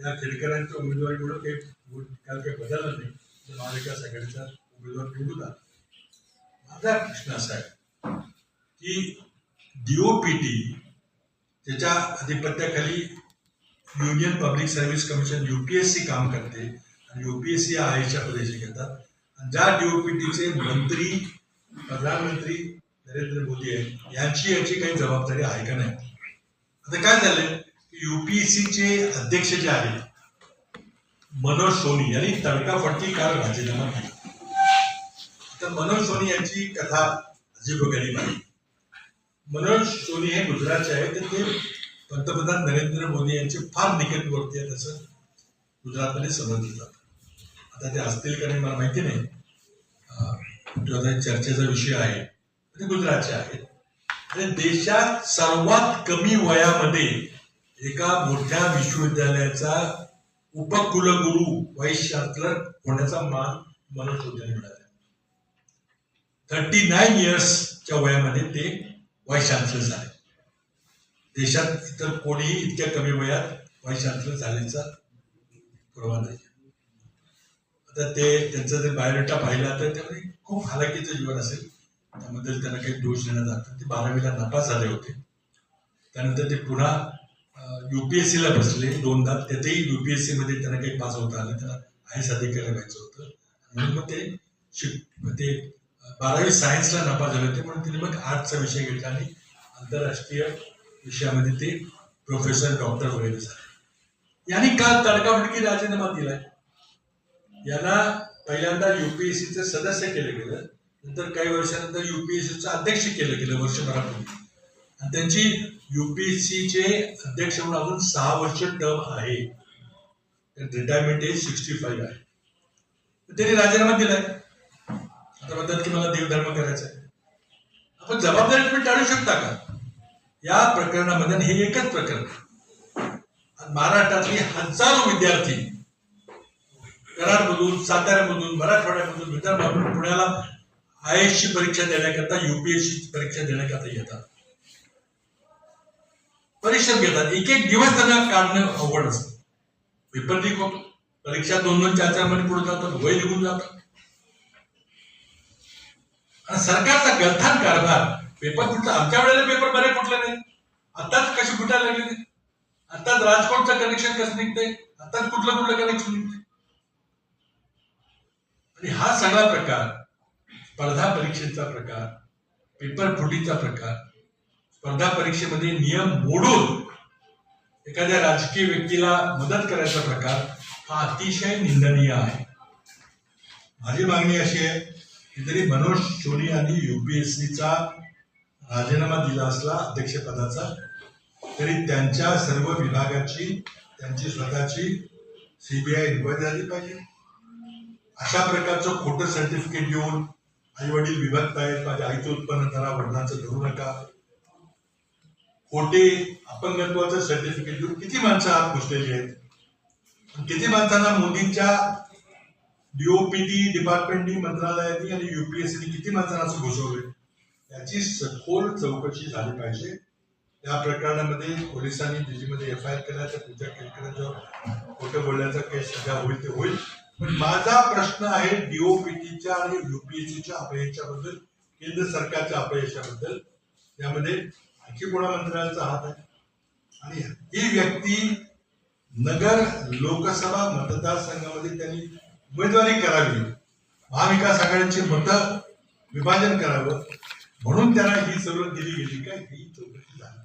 या खेडकरांच्या उमेदवारीमुळे काही काल काही बदललं नाही. तर महाविकास आघाडीचा उमेदवार निवडून आला. माझा प्रश्न असा आहे की डीओपीटी त्याच्या अधिपत्याखाली union public service commission UPSC काम करते आणि युपीएससी या आयच्या पदेशी घेतात. आणि ज्या डीओपीटीचे मंत्री प्रधानमंत्री नरेंद्र मोदी आहेत यांची याची काही जबाबदारी आहे का नाही? आता काय झालंय? युपीएससीचे अध्यक्ष जे आहेत मनोज सोनी यांनी तडकाफडकी काल राजीनामा केला तर मनोज सोनी यांची कथा अजीबोगरीब आहे मनोज सोनी हे गुजरातचे आहेत तर ते पंतप्रधान नरेंद्र मोदी यांचे फार निकटवर्ती आहेत असं गुजरातमध्ये समजलं जातं. आता ते असतील का नाही मला माहिती नाही. जो आता चर्चेचा विषय आहे. ते गुजरातचे आहेत. आणि देशात सर्वात कमी वयामध्ये एका मोठ्या विश्वविद्यालयाचा उपकुलगुरू व्हाईस चान्सलर होण्याचा मान मनोज सोनी मिळाला. थर्टी नाईन इयर्सच्या वयामध्ये ते व्हाईस चान्सलर झाले. देशात इतर कोणीही इतक्या कमी वयात व्हाईस चान्सलर झाल्याचा पुरावा नाही. आता ते त्यांचा जर बायोडेटा पाहिला तर त्यामध्ये खूप हालाकीचं जीवन असेल. त्यामध्ये त्यांना काही दोष देण्यात आला ते बारावीला नापास झाले होते. त्यानंतर ते पुन्हा युपीएससीला बसले दोनदा त्यातही युपीएससी मध्ये त्यांना काही पास होता आलं त्यांना आय एस अधिकारी व्हायचं होतं. म्हणून मग ते शिक ते बारावी सायन्सला नापास झाले होते म्हणून त्यांनी मग आर्टचा विषय घेतला आणि आंतरराष्ट्रीय विषयामध्ये ते प्रोफेसर डॉक्टर वगैरे झाले. यांनी काल तडकाफडकी राजीनामा दिलाय. यांना पहिल्यांदा युपीएससीचं सदस्य केलं गेलं नंतर काही वर्षानंतर युपीएससीचं अध्यक्ष केलं गेलं वर्षभरापूर्वी. त्यांची युपीएससीचे अध्यक्ष म्हणून अजून सहा वर्ष टर्म आहे. रिटायरमेंट एज सिक्स्टी फाईव्ह आहे. त्यांनी राजीनामा दिलाय. आता म्हणतात की मला देवधर्म करायचा आहे आपण जबाबदारी तुम्ही टाळू शकता का? या प्रकरणामध्ये हे एकच प्रकरण. महाराष्ट्रातली हजारो विद्यार्थी कराडमधून साताऱ्यामधून मराठवाड्यामधून विदर्भामधून पुण्याला आय एस परीक्षा देण्याकरता युपीएससी परीक्षा देण्याकरता येतात. परीक्षेत घेतात. एक एक दिवस त्यांना काढणं अवघड असतं. पेपर लीक होतो. परीक्षा दोन दोन चार चार महिने पुढे जातात वय निघून जातात आणि सरकारचा गलथान कारभार पेपर फुटला आमच्या वेळेला पेपर बरे फुटले नाही. आताच कसे फुटायला लागले आताच राजकोटचं कनेक्शन कसं निघतंय? आताच कुठलं कुठलं कनेक्शन निघतंय? आणि हा सगळा प्रकार स्पर्धा परीक्षेचा प्रकार पेपर फुटीचा प्रकार स्पर्धा परीक्षेमध्ये नियम मोडून एखाद्या राजकीय व्यक्तीला मदत करायचा प्रकार हा अतिशय निंदनीय आहे. माझी मागणी अशी आहे की जरी मनोज सोनी यांनी युपीएससीचा राजीनामा दिला असला अध्यक्षपदाचा तरी त्यांच्या सर्व विभागाची त्यांची स्वतःची सीबीआय इन्क्वायरी झाली पाहिजे. अशा प्रकारचं खोटं सर्टिफिकेट घेऊन आई वडील विभक्त आहेत माझ्या आईचं उत्पन्न करा वडिलांचं धरू नका. कोटी अपंगत्वाचं सर्टिफिकेट देऊन किती माणसं आत घुसलेली आहेत? किती माणसांना मोदींच्या डीओपीटी डिपार्टमेंटनी मंत्रालयाने आणि युपीएससीने किती माणसांना असं घुसवले याची सखोल चौकशी झाली पाहिजे. या प्रकरणामध्ये पोलिसांनी दिल्लीमध्ये एफ आय आर केला तर पूजा केळकरांच्या खोटं बोलण्याचा केस सध्या होईल ते होईल. पण माझा प्रश्न आहे डीओपीटीच्या आणि युपीएससीच्या अपयशाबद्दल केंद्र सरकारच्या अपयशाबद्दल. यामध्ये आणखी कोणा मंत्र्यांचा हात आहे? आणि ही व्यक्ती नगर लोकसभा मतदारसंघामध्ये त्यांनी उमेदवारी करावी. महाविकास आघाडीची मतं विभाजन करावं. म्हणून त्यांना ही सवलत दिली गेली. का ही चौकशी झाली.